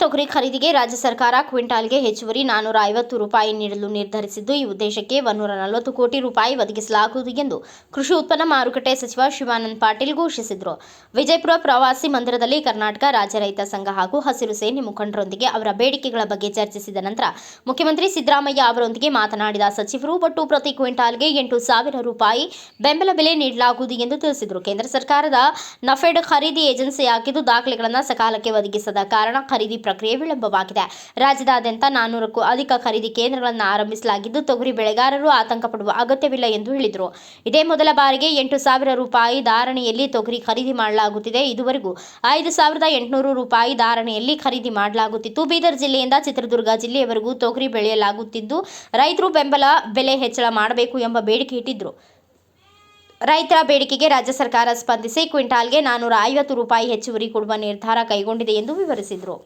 ತೊಗರಿ ಖರೀದಿಗೆ ರಾಜ್ಯ ಸರ್ಕಾರ ಕ್ವಿಂಟಾಲ್ಗೆ ಹೆಚ್ಚುವರಿ ನಾನೂರ ಐವತ್ತು ರೂಪಾಯಿ ನೀಡಲು ನಿರ್ಧರಿಸಿದ್ದು, ಈ ಉದ್ದೇಶಕ್ಕೆ ಒನ್ನೂರ ನಲವತ್ತು ಕೋಟಿ ರೂಪಾಯಿ ಒದಗಿಸಲಾಗುವುದು ಎಂದು ಕೃಷಿ ಉತ್ಪನ್ನ ಮಾರುಕಟ್ಟೆ ಸಚಿವ ಶಿವಾನಂದ ಪಾಟೀಲ್ ಘೋಷಿಸಿದರು. ವಿಜಯಪುರ ಪ್ರವಾಸಿ ಮಂದಿರದಲ್ಲಿ ಕರ್ನಾಟಕ ರಾಜ್ಯ ರೈತ ಸಂಘ ಹಾಗೂ ಹಸಿರು ಸೇನೆ ಮುಖಂಡರೊಂದಿಗೆ ಅವರ ಬೇಡಿಕೆಗಳ ಬಗ್ಗೆ ಚರ್ಚಿಸಿದ ನಂತರ ಮುಖ್ಯಮಂತ್ರಿ ಸಿದ್ದರಾಮಯ್ಯ ಅವರೊಂದಿಗೆ ಮಾತನಾಡಿದ ಸಚಿವರು, ಒಟ್ಟು ಪ್ರತಿ ಕ್ವಿಂಟಾಲ್ಗೆ ಎಂಟು ಸಾವಿರ ರೂಪಾಯಿ ಬೆಂಬಲ ಬೆಲೆ ನೀಡಲಾಗುವುದು ಎಂದು ತಿಳಿಸಿದರು. ಕೇಂದ್ರ ಸರ್ಕಾರದ ನಫೆಡ್ ಖರೀದಿ ಏಜೆನ್ಸಿಯಾಗಿದ್ದು, ದಾಖಲೆಗಳನ್ನು ಸಕಾಲಕ್ಕೆ ಒದಗಿಸದ ಕಾರಣ ಖರೀದಿ ಪ್ರಕ್ರಿಯೆ ವಿಳಂಬವಾಗಿದೆ. ರಾಜ್ಯದಾದ್ಯಂತ ನಾನ್ನೂರಕ್ಕೂ ಅಧಿಕ ಖರೀದಿ ಕೇಂದ್ರಗಳನ್ನು ಆರಂಭಿಸಲಾಗಿದ್ದು, ತೊಗರಿ ಬೆಳೆಗಾರರು ಆತಂಕ ಪಡುವ ಅಗತ್ಯವಿಲ್ಲ ಎಂದು ಹೇಳಿದರು. ಇದೇ ಮೊದಲ ಬಾರಿಗೆ ಎಂಟು ಸಾವಿರ ರೂಪಾಯಿ ಧಾರಣೆಯಲ್ಲಿ ತೊಗರಿ ಖರೀದಿ ಮಾಡಲಾಗುತ್ತಿದೆ. ಇದುವರೆಗೂ ಐದು ಸಾವಿರದ ಎಂಟುನೂರು ರೂಪಾಯಿ ಧಾರಣೆಯಲ್ಲಿ ಖರೀದಿ ಮಾಡಲಾಗುತ್ತಿತ್ತು. ಬೀದರ್ ಜಿಲ್ಲೆಯಿಂದ ಚಿತ್ರದುರ್ಗ ಜಿಲ್ಲೆಯವರೆಗೂ ತೊಗರಿ ಬೆಳೆಯಲಾಗುತ್ತಿದ್ದು, ರೈತರು ಬೆಂಬಲ, ಬೆಲೆ ಹೆಚ್ಚಳ ಮಾಡಬೇಕು ಎಂಬ ಬೇಡಿಕೆ ಇಟ್ಟಿದ್ದರು ರೈತರ ಬೇಡಿಕೆಗೆ ರಾಜ್ಯ ಸರ್ಕಾರ ಸ್ಪಂದಿಸಿ ಕ್ವಿಂಟಾಲ್ಗೆ ನಾನೂರ ಐವತ್ತು ರೂಪಾಯಿ ಹೆಚ್ಚುವರಿ ಕೊಡುವ ನಿರ್ಧಾರ ಕೈಗೊಂಡಿದೆ ಎಂದು ವಿವರಿಸಿದರು.